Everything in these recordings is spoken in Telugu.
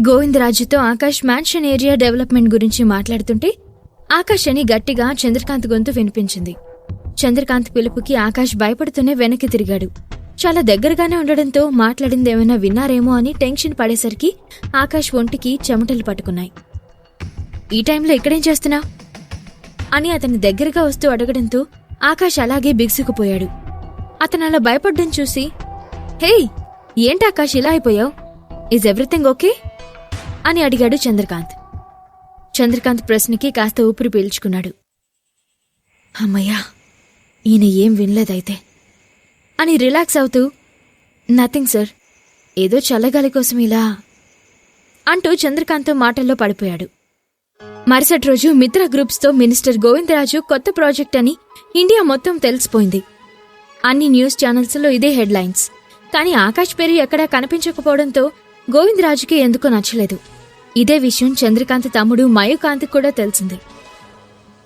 గోవిందరాజుతో ఆకాష్ మ్యాన్షన్ ఏరియా డెవలప్మెంట్ గురించి మాట్లాడుతుంటే ఆకాష్ అని గట్టిగా చంద్రకాంత్ గొంతు వినిపించింది. చంద్రకాంత్ పిలుపుకి ఆకాష్ భయపడుతూనే వెనక్కి తిరిగాడు. చాలా దగ్గరగానే ఉండడంతో మాట్లాడిందేమైనా విన్నారేమో అని టెన్షన్ పడేసరికి ఆకాష్ ఒంటికి చెమటలు పట్టుకున్నాయి. ఈ టైంలో ఇక్కడేం చేస్తున్నా? అని అతని దగ్గరగా వస్తూ అడగడంతో ఆకాష్ అలాగే బిగుసుకుపోయాడు. అతను అలా భయపడ్డం చూసి హేయ్ ఏంటి ఆకాష్ ఇలా అయిపోయావు? ఈజ్ ఎవ్రీథింగ్ ఓకే అని అడిగాడు చంద్రకాంత్. చంద్రకాంత్ ప్రశ్నకి కాస్త ఊపిరి పీల్చుకున్నాడు. అమ్మయ్యా ఈయన ఏం వినలేదైతే. అని రిలాక్స్ అవుతూ నథింగ్ సార్ ఏదో చల్లగాలి కోసం ఇలా అంటూ చంద్రకాంత్ మాటల్లో పడిపోయాడు. మరుసటి రోజు మిత్ర గ్రూప్స్తో మినిస్టర్ గోవిందరాజు కొత్త ప్రాజెక్ట్ అని ఇండియా మొత్తం తెలిసిపోయింది. అన్ని న్యూస్ ఛానల్స్లో ఇదే హెడ్లైన్స్. కానీ ఆకాష్ పేరు ఎక్కడా కనిపించకపోవడంతో గోవిందరాజుకి ఎందుకో నచ్చలేదు. ఇదే విషయం చంద్రకాంత్ తమ్ముడు మయూకాంత్ కూడా తెలిసింది.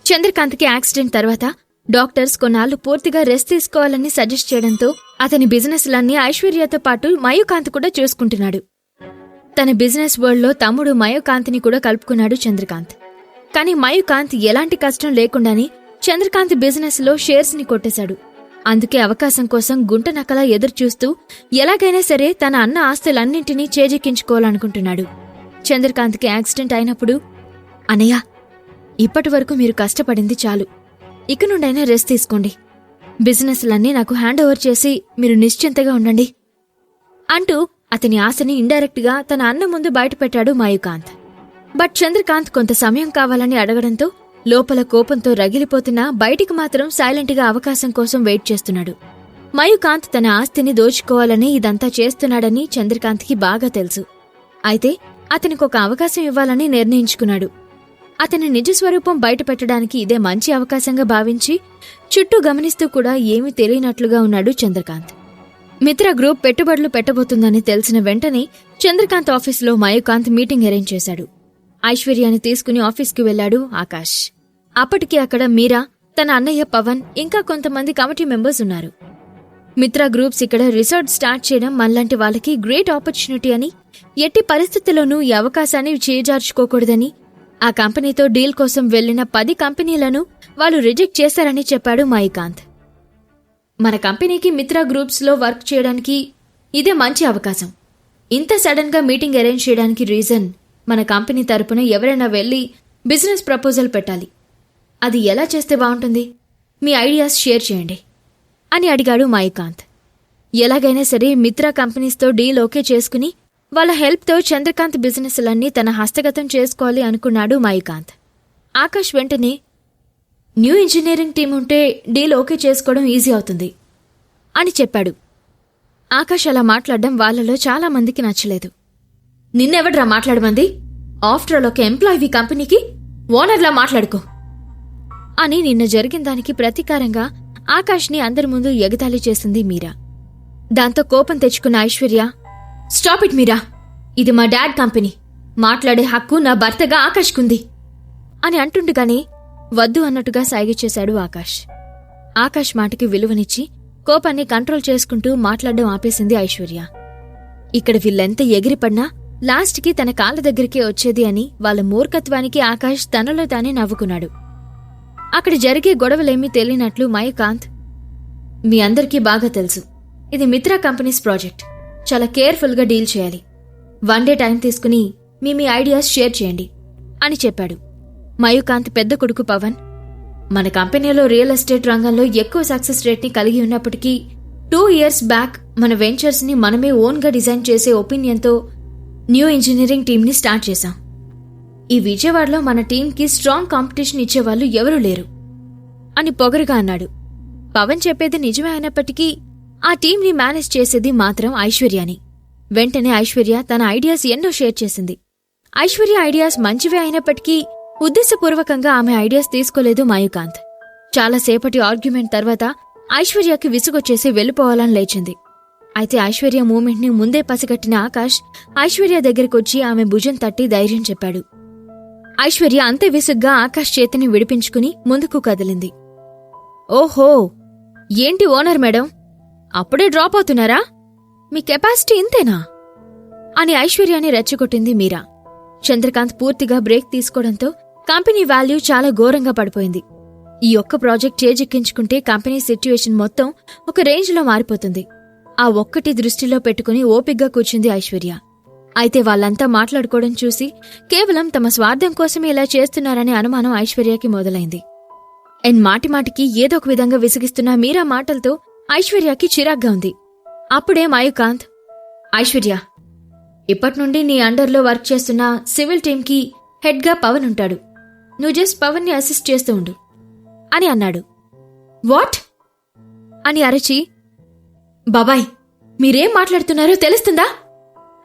చంద్రకాంత్కి యాక్సిడెంట్ తర్వాత డాక్టర్స్ కొన్నాళ్ళు పూర్తిగా రెస్ట్ తీసుకోవాలని సజెస్ట్ చేయడంతో అతని బిజినెస్లన్నీ ఐశ్వర్యతో పాటు మయూకాంత్ కూడా చూసుకుంటున్నాడు. తన బిజినెస్ వరల్డ్లో తమ్ముడు మయూకాంత్ని కూడా కలుపుకున్నాడు చంద్రకాంత్. కానీ మయూకాంత్ ఎలాంటి కష్టం లేకుండానే చంద్రకాంత్ బిజినెస్లో షేర్స్ని కొట్టేశాడు. అందుకే అవకాశం కోసం గుంట నకలా ఎదురుచూస్తూ ఎలాగైనా సరే తన అన్న ఆస్తులన్నింటినీ చేజెక్కించుకోవాలనుకుంటున్నాడు. చంద్రకాంత్కి యాక్సిడెంట్ అయినప్పుడు అనయ్య ఇప్పటి వరకు మీరు కష్టపడింది చాలు. ఇక నుండైనా రెస్ట్ తీసుకోండి. బిజినెస్లన్నీ నాకు హ్యాండ్ ఓవర్ చేసి మీరు నిశ్చింతగా ఉండండి. అంటూ అతని ఆశని ఇండైరెక్ట్గా తన అన్న ముందు బయటపెట్టాడు మాయుకాంత్. బట్ చంద్రకాంత్ కొంత సమయం కావాలని అడగడంతో లోపల కోపంతో రగిలిపోతున్నా బయటికి మాత్రం సైలెంట్గా అవకాశం కోసం వెయిట్ చేస్తున్నాడు. మయుకాంత్ తన ఆస్తిని దోచుకోవాలని ఇదంతా చేస్తున్నాడని చంద్రకాంత్కి బాగా తెలుసు. అయితే అతనికి ఒక అవకాశం ఇవ్వాలని నిర్ణయించుకున్నాడు. అతని నిజ స్వరూపం బయటపెట్టడానికి ఇదే మంచి అవకాశంగా భావించి చుట్టూ గమనిస్తూ కూడా ఏమీ తెలియనట్లుగా ఉన్నాడు చంద్రకాంత్. మిత్ర గ్రూప్ పెట్టుబడులు పెట్టబోతుందని తెలిసిన వెంటనే చంద్రకాంత్ ఆఫీసులో మయూకాంత్ మీటింగ్ అరేంజ్ చేశాడు. ఐశ్వర్యాన్ని తీసుకుని ఆఫీస్కి వెళ్ళాడు ఆకాష్. అప్పటికి అక్కడ మీరా తన అన్నయ్య పవన్ ఇంకా కొంతమంది కమిటీ మెంబర్స్ ఉన్నారు. మిత్ర గ్రూప్స్ ఇక్కడ రిసార్ట్ స్టార్ట్ చేయడం మనలాంటి వాళ్ళకి గ్రేట్ ఆపర్చునిటీ అని ఎట్టి పరిస్థితుల్లోనూ ఈ అవకాశాన్ని చేజార్చుకోకూడదని. ఆ కంపెనీతో డీల్ కోసం వెళ్ళిన పది కంపెనీలను వాళ్ళు రిజెక్ట్ చేశారని చెప్పాడు మాయికాంత్ మన కంపెనీకి మిత్ర గ్రూప్స్లో వర్క్ చేయడానికి ఇదే మంచి అవకాశం. ఇంత సడన్గా మీటింగ్ అరేంజ్ చేయడానికి రీజన్ మన కంపెనీ తరపున ఎవరైనా వెళ్ళి బిజినెస్ ప్రపోజల్ పెట్టాలి. అది ఎలా చేస్తే బాగుంటుంది? మీ ఐడియాస్ షేర్ చేయండి. అని అడిగాడు మయకాంత్. ఎలాగైనా సరే మిత్రా కంపెనీస్తో డీల్ ఓకే చేసుకుని వాళ్ళ హెల్ప్తో చంద్రకాంత్ బిజినెస్లన్నీ తన హస్తగతం చేసుకోవాలి అనుకున్నాడు మయకాంత్. ఆకాష్ వెంటనే న్యూ ఇంజనీరింగ్ టీం ఉంటే డీల్ ఓకే చేసుకోవడం ఈజీ అవుతుంది అని చెప్పాడు. ఆకాష్ అలా మాట్లాడడం వాళ్ళలో చాలా మందికి నచ్చలేదు. నిన్నెవడ్రా మాట్లాడమంది? ఆఫ్టర్ ఆల్ ఒక ఎంప్లాయీ కంపెనీకి ఓనర్లా మాట్లాడుకో అని నిన్న జరిగిన దానికి ప్రతీకారంగా ఆకాష్ని అందరి ముందు ఎగతాళి చేసింది మీరా. దాంతో కోపం తెచ్చుకున్న ఐశ్వర్య స్టాప్ ఇట్ మీరా. ఇది మా డాడ్ కంపెనీ. మాట్లాడే హక్కు నా భర్తగా ఆకాష్కుంది. అని అంటుండగానే వద్దు అన్నట్టుగా సాగి చేశాడు ఆకాష్. ఆకాష్ మాటకి విలువనిచ్చి కోపాన్ని కంట్రోల్ చేసుకుంటూ మాట్లాడడం ఆపేసింది ఐశ్వర్య. ఇక్కడ వీళ్ళెంత ఎగిరిపడినా లాస్ట్కి తన కాళ్ళ దగ్గరికే వచ్చేది అని వాళ్ళ మూర్ఖత్వానికి ఆకాష్ తనలో తానే నవ్వుకున్నాడు. అక్కడ జరిగే గొడవలేమీ తెలియనట్లు మయకాంత్ మీ అందరికీ బాగా తెలుసు. ఇది మిత్రా కంపెనీస్ ప్రాజెక్ట్. చాలా కేర్ఫుల్గా డీల్ చేయాలి. వన్ డే టైం తీసుకుని మీ మీ ఐడియాస్ షేర్ చేయండి అని చెప్పాడు. మయూకాంత్ పెద్ద కొడుకు పవన్. మన కంపెనీలో రియల్ ఎస్టేట్ రంగంలో ఎక్కువ సక్సెస్ రేట్ని కలిగి ఉన్నప్పటికీ టూ ఇయర్స్ బ్యాక్ మన వెంచర్స్ని మనమే ఓన్గా డిజైన్ చేసే ఒపీనియన్తో న్యూ ఇంజనీరింగ్ టీంని స్టార్ట్ చేశాం. ఈ విజయవాడలో మన టీంకి స్ట్రాంగ్ కాంపిటీషన్ ఇచ్చేవాళ్ళు ఎవరూ లేరు. అని పొగరుగా అన్నాడు. పవన్ చెప్పేది నిజమే అయినప్పటికీ ఆ టీంని మేనేజ్ చేసేది మాత్రం ఐశ్వర్యాని. వెంటనే ఐశ్వర్య తన ఐడియాస్ ఎన్నో షేర్ చేసింది. ఐశ్వర్య ఐడియాస్ మంచివే అయినప్పటికీ ఉద్దేశపూర్వకంగా ఆమె ఐడియాస్ తీసుకోలేదు మాయుకాంత్. చాలాసేపటి ఆర్గ్యుమెంట్ తర్వాత ఐశ్వర్యకి విసుగొచ్చేసి వెళ్ళిపోవాలని లేచింది. అయితే ఐశ్వర్య మూమెంట్ని ముందే పసిగట్టిన ఆకాష్ ఐశ్వర్య దగ్గరికొచ్చి ఆమె భుజం తట్టి ధైర్యం చెప్పాడు. ఐశ్వర్య అంతే విసుగ్గా ఆకాష్ చేతిని విడిపించుకుని ముందుకు కదిలింది. ఓహో! ఏంటి ఓనర్ మేడం? అప్పుడే డ్రాప్ అవుతున్నారా? మీ కెపాసిటీ ఇంతేనా? అని ఐశ్వర్యాన్ని రెచ్చగొట్టింది మీరా. చంద్రకాంత్ పూర్తిగా బ్రేక్ తీసుకోవడంతో కంపెనీ వాల్యూ చాలా ఘోరంగా పడిపోయింది. ఈ ఒక్క ప్రాజెక్ట్ చేజెక్కించుకుంటే కంపెనీ సిట్యుయేషన్ మొత్తం ఒక రేంజ్లో మారిపోతుంది. ఆ ఒక్కటి దృష్టిలో పెట్టుకుని ఓపిగ్గా కూర్చుంది ఐశ్వర్య. అయితే వాళ్ళంతా మాట్లాడుకోవడం చూసి కేవలం తమ స్వార్థం కోసమే ఇలా చేస్తున్నారనే అనుమానం ఐశ్వర్యకి మొదలైంది. అండ్ మాటిమాటికి ఏదో ఒక విధంగా విసిగిస్తున్న మీరా మాటలతో ఐశ్వర్యకి చిరాగ్గా ఉంది. అప్పుడే మయూకాంత్ ఐశ్వర్య ఇప్పటి నుండి నీ అండర్లో వర్క్ చేస్తున్న సివిల్ టీంకి హెడ్గా పవన్ ఉంటాడు. నువ్వు జస్ట్ పవన్ని అసిస్ట్ చేస్తూ ఉండు అని అన్నాడు. వాట్? అని అరచి బాబాయ్ మీరేం మాట్లాడుతున్నారో తెలుస్తుందా?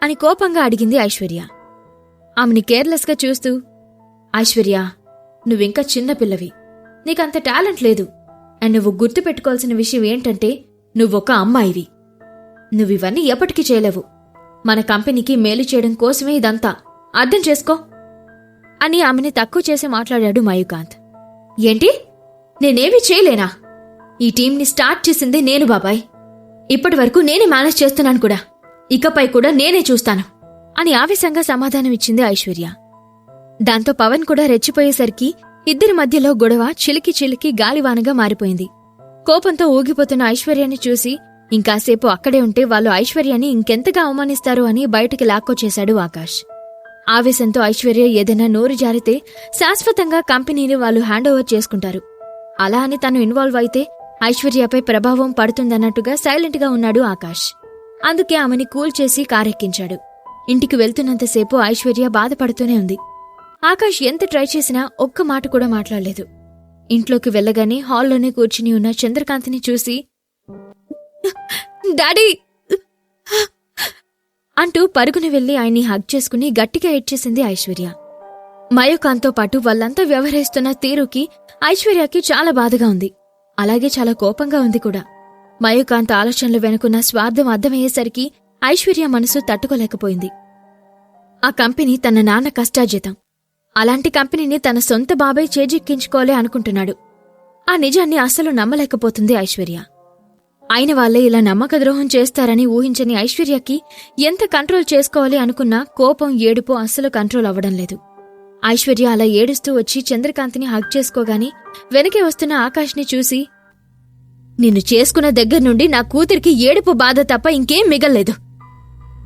అని కోపంగా అడిగింది ఐశ్వర్య. ఆమెని కేర్లెస్గా చూస్తూ ఐశ్వర్య నువ్వింకా చిన్నపిల్లవి నీకంత టాలెంట్ లేదు. అండ్ నువ్వు గుర్తుపెట్టుకోవాల్సిన విషయం ఏంటంటే నువ్వొక అమ్మాయివి. నువ్వివన్నీ ఎప్పటికీ చేయలేవు. మన కంపెనీకి మేలు చేయడం కోసమే ఇదంతా. అర్థం చేసుకో. అని ఆమెని తక్కువ చేసి మాట్లాడాడు మయూకాంత్. ఏంటి? నేనేమీ చేయలేనా? ఈ టీంని స్టార్ట్ చేసింది నేను బాబాయ్. ఇప్పటి వరకు నేనే మేనేజ్ చేస్తున్నాను కూడా. ఇకపై కూడా నేనే చూస్తాను అని ఆవేశంగా సమాధానం ఇచ్చింది ఐశ్వర్య. దాంతో పవన్ కూడా రెచ్చిపోయేసరికి ఇద్దరి మధ్యలో గొడవ చిలికి చిలికి గాలివానగా మారిపోయింది. కోపంతో ఊగిపోతున్న ఐశ్వర్యాన్ని చూసి ఇంకాసేపు అక్కడే ఉంటే వాళ్ళు ఐశ్వర్యాన్ని ఇంకెంతగా అవమానిస్తారు అని బయటికి లాక్కొచ్చేశాడు ఆకాష్. ఆవేశంతో ఐశ్వర్య ఏదైనా నోరు జారితే శాశ్వతంగా కంపెనీని వాళ్ళు హ్యాండోవర్ చేసుకుంటారు. అలా అని తను ఇన్వాల్వ్ అయితే ఐశ్వర్యపై ప్రభావం పడుతుందన్నట్టుగా సైలెంట్గా ఉన్నాడు ఆకాష్. అందుకే ఆమెని కూల్ చేసి కారెక్కించాడు. ఇంటికి వెళ్తున్నంతసేపు ఐశ్వర్య బాధపడుతూనే ఉంది. ఆకాష్ ఎంత ట్రై చేసినా ఒక్క మాట కూడా మాట్లాడలేదు. ఇంట్లోకి వెళ్ళగానే హాల్లోనే కూర్చుని ఉన్న చంద్రకాంత్ని చూసి డాడీ! అంటూ పరుగున వెళ్ళి ఆయన్ని హగ్ చేసుకుని గట్టిగా ఏడ్చేసింది ఐశ్వర్య. మయోకాంత్తో పాటు వాళ్ళంతా వ్యవహరిస్తున్న తీరుకి ఐశ్వర్యకి చాలా బాధగా ఉంది. అలాగే చాలా కోపంగా ఉంది కూడా. మయూకాంత్ ఆలోచనలు వెనుకున్న స్వార్థం అర్థమయ్యేసరికి ఐశ్వర్య మనసు తట్టుకోలేకపోయింది. ఆ కంపెనీ తన నాన్న కష్టాజీతం అలాంటి కంపెనీని తన సొంత బాబాయ్ చేజిక్కించుకోలే అనుకుంటున్నాడు. ఆ నిజాన్ని అస్సలు నమ్మలేకపోతుంది ఐశ్వర్య. అయిన వాళ్ళే ఇలా నమ్మక ద్రోహం చేస్తారని ఊహించని ఐశ్వర్యకి ఎంత కంట్రోల్ చేసుకోవాలి అనుకున్నా కోపం ఏడుపు అస్సలు కంట్రోల్ అవ్వడం లేదు. ఐశ్వర్య అలా ఏడుస్తూ వచ్చి చంద్రకాంత్ని హగ్ చేసుకోగాని వెనకే వస్తున్న ఆకాష్ని చూసి నిన్ను చేసుకున్న దగ్గర నుండి నా కూతురికి ఏడుపు బాధ తప్ప ఇంకేం మిగల్లేదు.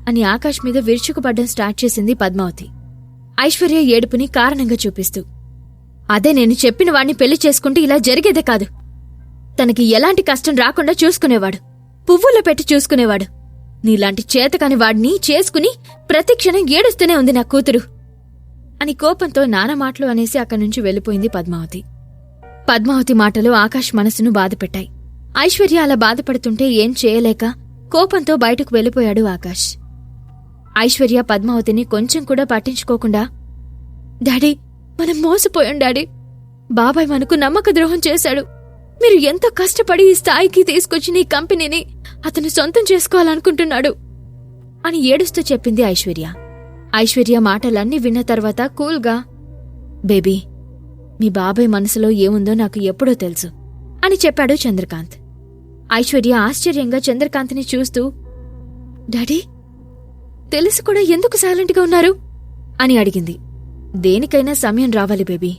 అని ఆకాష్ మీద విరుచుకుపడ్డం స్టార్ట్ చేసింది పద్మావతి. ఐశ్వర్య ఏడుపుని కారణంగా చూపిస్తూ అదే నేను చెప్పిన వాణ్ణి పెళ్ళి చేసుకుంటే ఇలా జరిగేదే కాదు. తనకి ఎలాంటి కష్టం రాకుండా చూసుకునేవాడు. పువ్వుల్లో పెట్టి చూసుకునేవాడు. నీలాంటి చేతకాని వాడిని చేసుకుని ప్రతిక్షణం ఏడుస్తూనే ఉంది నా కూతురు. అని కోపంతో నానా మాటలు అనేసి అక్కడి నుంచి వెళ్ళిపోయింది పద్మావతి. పద్మావతి మాటలు ఆకాష్ మనసును బాధపెట్టాయి. ఐశ్వర్య అలా బాధపడుతుంటే ఏం చేయలేక కోపంతో బయటకు వెళ్ళిపోయాడు ఆకాష్. ఐశ్వర్య పద్మావతిని కొంచెం కూడా పట్టించుకోకుండా డాడీ మనం మోసపోయాం డాడీ. బాబాయ్ మనకు నమ్మక ద్రోహం చేశాడు. మీరు ఎంతో కష్టపడి ఈ స్థాయికి తీసుకొచ్చిన ఈ కంపెనీని అతను సొంతం చేసుకోవాలనుకుంటున్నాడు? అని ఏడుస్తూ చెప్పింది ఐశ్వర్య. ఐశ్వర్య మాటలన్నీ విన్న తర్వాత కూల్గా బేబీ మీ బాబాయ్ మనసులో ఏముందో నాకు ఎప్పుడో తెలుసు అని చెప్పాడు చంద్రకాంత్. ఐశ్వర్య ఆశ్చర్యంగా చంద్రకాంత్ని చూస్తూ డాడీ తెలిసి కూడా ఎందుకు సైలెంట్గా ఉన్నారు? అని అడిగింది. దేనికైనా సమయం రావాలి బేబీ.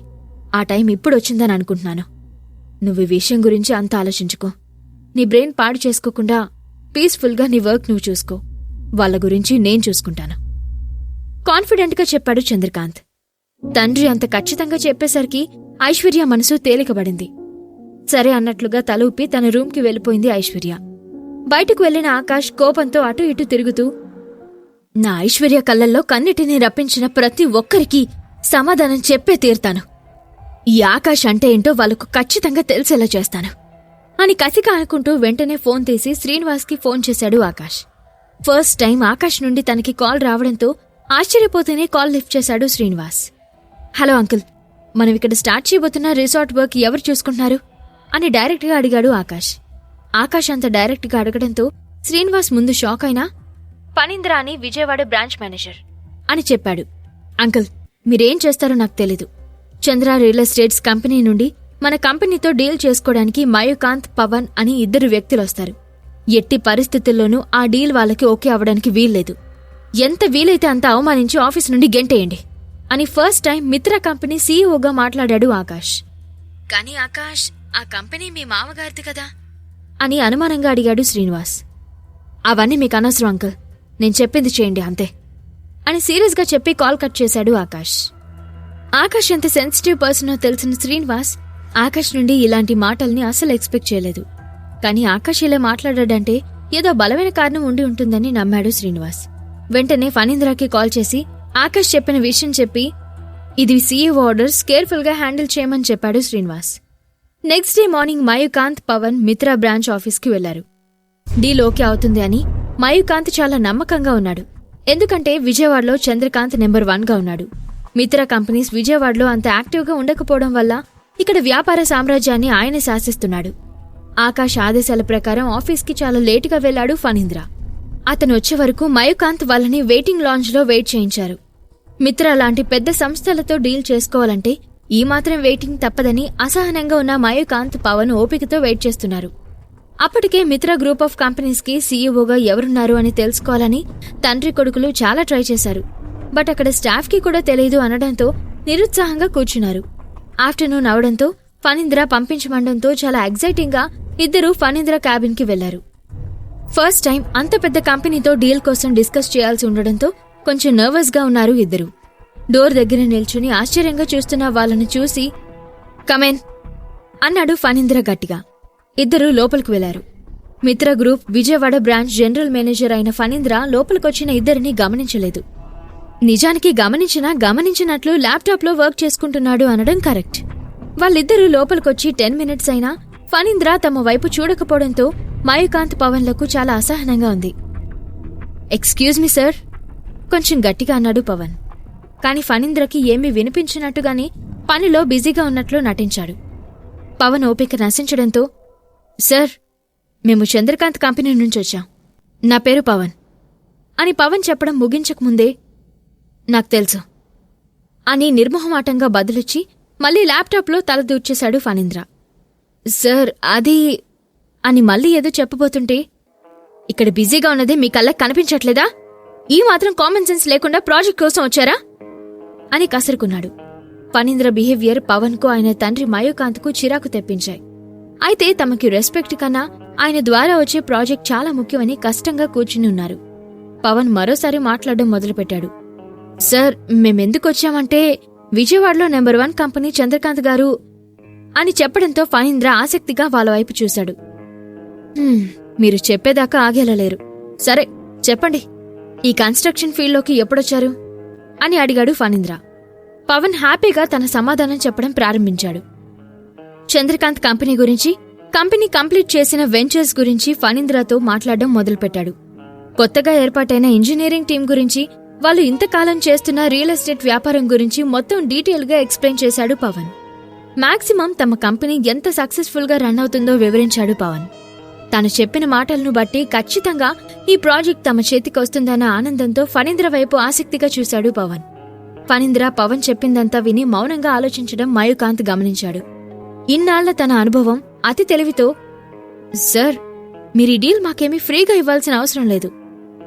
ఆ టైం ఇప్పుడొచ్చిందని అనుకుంటున్నాను. నువ్వు ఈ విషయం గురించి అంత ఆలోచించుకో. నీ బ్రెయిన్ పాడు చేసుకోకుండా పీస్ఫుల్గా నీ వర్క్ నువ్వు చూసుకో. వాళ్ళ గురించి నేను చూసుకుంటాను. కాన్ఫిడెంట్గా చెప్పాడు చంద్రకాంత్. తండ్రి అంత ఖచ్చితంగా చెప్పేసరికి ఐశ్వర్య మనసు తేలికబడింది సరే అన్నట్లుగా తల ఊపి తన రూమ్కి వెళ్ళిపోయింది ఐశ్వర్య. బయటకు వెళ్ళిన ఆకాష్ కోపంతో అటు ఇటు తిరుగుతూ నా ఐశ్వర్య కళ్ళల్లో కన్నిటిని రప్పించిన ప్రతి ఒక్కరికి సమాధానం చెప్పే తీరుతాను. ఈ ఆకాష్ అంటే ఏంటో వాళ్ళకు ఖచ్చితంగా తెలిసేలా చేస్తాను. అని కసిగా అనుకుంటూ వెంటనే ఫోన్ తీసి శ్రీనివాస్కి ఫోన్ చేశాడు ఆకాష్. ఫస్ట్ టైం ఆకాష్ నుండి తనకి కాల్ రావడంతో ఆశ్చర్యపోతూనే కాల్ లిఫ్ట్ చేశాడు శ్రీనివాస్. హలో అంకుల్ మనం ఇక్కడ స్టార్ట్ చేయబోతున్న రిసార్ట్ వర్క్ ఎవరు చూసుకుంటున్నారు? అని డైరెక్ట్గా అడిగాడు ఆకాష్. ఆకాష్ అంత డైరెక్ట్గా అడగడంతో శ్రీనివాస్ ముందు షాక్ అయినా పనింద్ర అని విజయవాడ బ్రాంచ్ మేనేజర్ అని చెప్పాడు. అంకుల్ మీరేం చేస్తారో నాకు తెలీదు. చంద్ర రియల్ ఎస్టేట్స్ కంపెనీ నుండి మన కంపెనీతో డీల్ చేసుకోవడానికి మయూకాంత్ పవన్ అని ఇద్దరు వ్యక్తులు వస్తారు. ఎట్టి పరిస్థితుల్లోనూ ఆ డీల్ వాళ్ళకి ఓకే అవ్వడానికి వీల్లేదు. ఎంత వీలైతే అంత అవమానించి ఆఫీస్ నుండి గెంటేయండి అని ఫస్ట్ టైం మిత్ర కంపెనీ సీఈఓగా మాట్లాడాడు ఆకాష్. కానీ ఆకాష్ ఆ కంపెనీ మీ మామగారిది కదా? అని అనుమానంగా అడిగాడు శ్రీనివాస్. అవన్నీ మీకు అనవసరం అంకుల్. నేను చెప్పింది చేయండి అంతే. అని సీరియస్గా చెప్పి కాల్ కట్ చేశాడు ఆకాష్. ఆకాష్ ఎంత సెన్సిటివ్ పర్సనో తెలిసిన శ్రీనివాస్ ఆకాష్ నుండి ఇలాంటి మాటల్ని అసలు ఎక్స్పెక్ట్ చేయలేదు. కానీ ఆకాష్ ఇలా మాట్లాడాడంటే ఏదో బలమైన కారణం ఉండి ఉంటుందని నమ్మాడు శ్రీనివాస్. వెంటనే ఫణీంద్రకి కాల్ చేసి ఆకాష్ చెప్పిన విషయం చెప్పి ఇది సీఈఓ ఆర్డర్స్ కేర్ఫుల్గా హ్యాండిల్ చేయమని చెప్పాడు Srinivas. Next day morning Mayukant Pawan Mitra branch ఆఫీస్కి వెళ్ళారు డీల్ ఓకే అవుతుంది అని మయూకాంత్ చాలా నమ్మకంగా ఉన్నాడు. ఎందుకంటే విజయవాడలో చంద్రకాంత్ నెంబర్ వన్గా ఉన్నాడు. మిత్రా కంపెనీస్ విజయవాడలో అంత యాక్టివ్గా ఉండకపోవడం వల్ల ఇక్కడ వ్యాపార సామ్రాజ్యాన్ని ఆయన శాసిస్తున్నాడు. ఆకాష్ ఆదేశాల ప్రకారం ఆఫీస్కి చాలా లేటుగా వెళ్ళాడు ఫణీంద్ర. అతను వచ్చే వరకు మయూకాంత్ వాళ్ళని వెయిటింగ్ లాంజ్లో వెయిట్ చేయించారు. మిత్ర లాంటి పెద్ద సంస్థలతో డీల్ చేసుకోవాలంటే ఈ మాత్రం వెయిటింగ్ తప్పదని అసహనంగా ఉన్న మయూకాంత్ పవన్ ఓపికతో వెయిట్ చేస్తున్నారు. అప్పటికే మిత్ర గ్రూప్ ఆఫ్ కంపెనీస్కి సీఈఓగా ఎవరున్నారు అని తెలుసుకోవాలని తండ్రి కొడుకులు చాలా ట్రై చేశారు. బట్ అక్కడ స్టాఫ్కి కూడా తెలియదు అనడంతో నిరుత్సాహంగా కూర్చున్నారు. ఆఫ్టర్నూన్ అవడంతో ఫణీంద్ర పంపించమండంతో చాలా ఎగ్జైటింగ్గా ఇద్దరు ఫణీంద్ర క్యాబిన్కి వెళ్ళారు ఫస్ట్ టైం అంత పెద్ద కంపెనీతో డీల్ కోసం డిస్కస్ చేయాల్సి ఉండడంతో కొంచెం నర్వస్గా ఉన్నారు ఇద్దరు. డోర్ దగ్గర నిల్చుని ఆశ్చర్యంగా చూస్తున్న వాళ్ళని చూసి కమెన్ అన్నాడు ఫణీంద్ర గట్టిగా. ఇద్దరూ లోపలికి వెళ్ళారు. Mitra group Vijayawada branch general manager అయిన ఫణీంద్ర లోపలికొచ్చిన ఇద్దరిని గమనించలేదు. నిజానికి గమనించినా గమనించినట్లు ల్యాప్టాప్లో వర్క్ చేసుకుంటున్నాడు అనడం కరెక్ట్. వాళ్ళిద్దరూ లోపలికొచ్చి టెన్ మినిట్స్ అయినా ఫణీంద్ర తమ వైపు చూడకపోవడంతో మయూకాంత్ పవన్లకు చాలా అసహనంగా ఉంది. ఎక్స్క్యూజ్ మీ సార్ కొంచెం గట్టిగా అన్నాడు పవన్. కాని ఫణీంద్రకి ఏమీ వినిపించినట్టుగాని పనిలో బిజీగా ఉన్నట్లు నటించాడు. పవన్ ఓపిక నశించడంతో సార్ మేము చంద్రకాంత్ కంపెనీ నుంచి వచ్చాం. నా పేరు పవన్. అని పవన్ చెప్పడం ముగించకముందే నాకు తెలుసు. అని నిర్మోహమాటంగా బదులిచ్చి మళ్ళీ ల్యాప్టాప్లో తల దూర్చేశాడు ఫణీంద్ర. సార్ అది అని మళ్ళీ ఏదో చెప్పబోతుంటే ఇక్కడ బిజీగా ఉన్నది మీ కళ్ళకి కనిపించట్లేదా? ఈ మాత్రం కామన్ సెన్స్ లేకుండా ప్రాజెక్ట్ కోసం వచ్చారా? అని కసురుకున్నాడు. ఫణీంద్ర బిహేవియర్ పవన్కు ఆయన తండ్రి మయూకాంత్కు చిరాకు తెప్పించాయి. అయితే తమకి రెస్పెక్ట్ కన్నా ఆయన ద్వారా వచ్చే ప్రాజెక్ట్ చాలా ముఖ్యమని కష్టంగా కూర్చుని ఉన్నారు పవన్ మరోసారి మాట్లాడడం మొదలుపెట్టాడు. సార్ మేమెందుకొచ్చామంటే విజయవాడలో నెంబర్ వన్ కంపెనీ చంద్రకాంత్ గారు అని చెప్పడంతో ఫణీంద్ర ఆసక్తిగా వాళ్ళ వైపు చూశాడు. మీరు చెప్పేదాకా ఆగేలా లేరు. సరే చెప్పండి. ఈ కన్స్ట్రక్షన్ ఫీల్డ్లోకి ఎప్పుడొచ్చారు? అని అడిగాడు ఫణీంద్ర. పవన్ హ్యాపీగా తన సమాధానం చెప్పడం ప్రారంభించాడు. చంద్రకాంత్ కంపెనీ గురించి కంపెనీ కంప్లీట్ చేసిన వెంచర్స్ గురించి ఫణీంద్రతో మాట్లాడడం మొదలుపెట్టాడు. కొత్తగా ఏర్పాటైన ఇంజనీరింగ్ టీం గురించి వాళ్ళు ఇంతకాలం చేస్తున్న రియల్ ఎస్టేట్ వ్యాపారం గురించి మొత్తం డీటెయిల్గా ఎక్స్ప్లెయిన్ చేశాడు పవన్. మాక్సిమం తమ కంపెనీ ఎంత సక్సెస్ఫుల్గా రన్ అవుతుందో వివరించాడు పవన్. తాను చెప్పిన మాటలను బట్టి ఖచ్చితంగా ఈ ప్రాజెక్ట్ తమ చేతికి వస్తుందన్న ఆనందంతో ఫణీంద్ర వైపు ఆసక్తిగా చూశాడు పవన్. ఫణీంద్ర పవన్ చెప్పిందంతా విని మౌనంగా ఆలోచించడం మయూకాంత్ గమనించాడు. ఇన్నాళ్ళ తన అనుభవం అతి తెలివితో సార్ మీరు ఈ డీల్ మాకేమీ ఫ్రీగా ఇవ్వాల్సిన అవసరం లేదు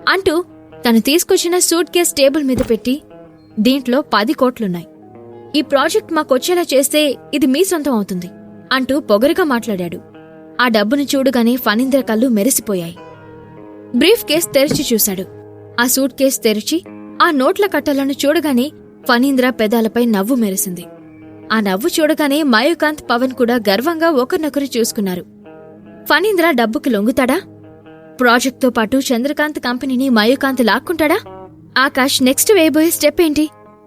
అంటూ తను తీసుకొచ్చిన సూట్ కేస్ టేబుల్ మీద పెట్టి దీంట్లో పది కోట్లున్నాయి. ఈ ప్రాజెక్ట్ మాకొచ్చేలా చేస్తే ఇది మీ సొంతం అవుతుంది అంటూ పొగరుగా మాట్లాడాడు. ఆ డబ్బును చూడగానే ఫణీంద్ర కళ్ళు మెరిసిపోయాయి. బ్రీఫ్ కేస్ తెరిచి చూశాడు. ఆ సూట్ కేస్ తెరిచి ఆ నోట్ల కట్టలను చూడగానే ఫణీంద్ర పెదాలపై నవ్వు మెరిసింది. ఆ నవ్వు చూడగానే మయూకాంత్ పవన్ కూడా గర్వంగా ఒకరినొకరు చూసుకున్నారు. ఫణీంద్ర డబ్బుకి లొంగుతాడా? ప్రాజెక్ట్తో పాటు చంద్రకాంత్ కంపెనీని మయూకాంత్ లాక్కుంటాడా? ఆకాష్ నెక్స్ట్ వేయబోయే స్టెప్ ఏంటి?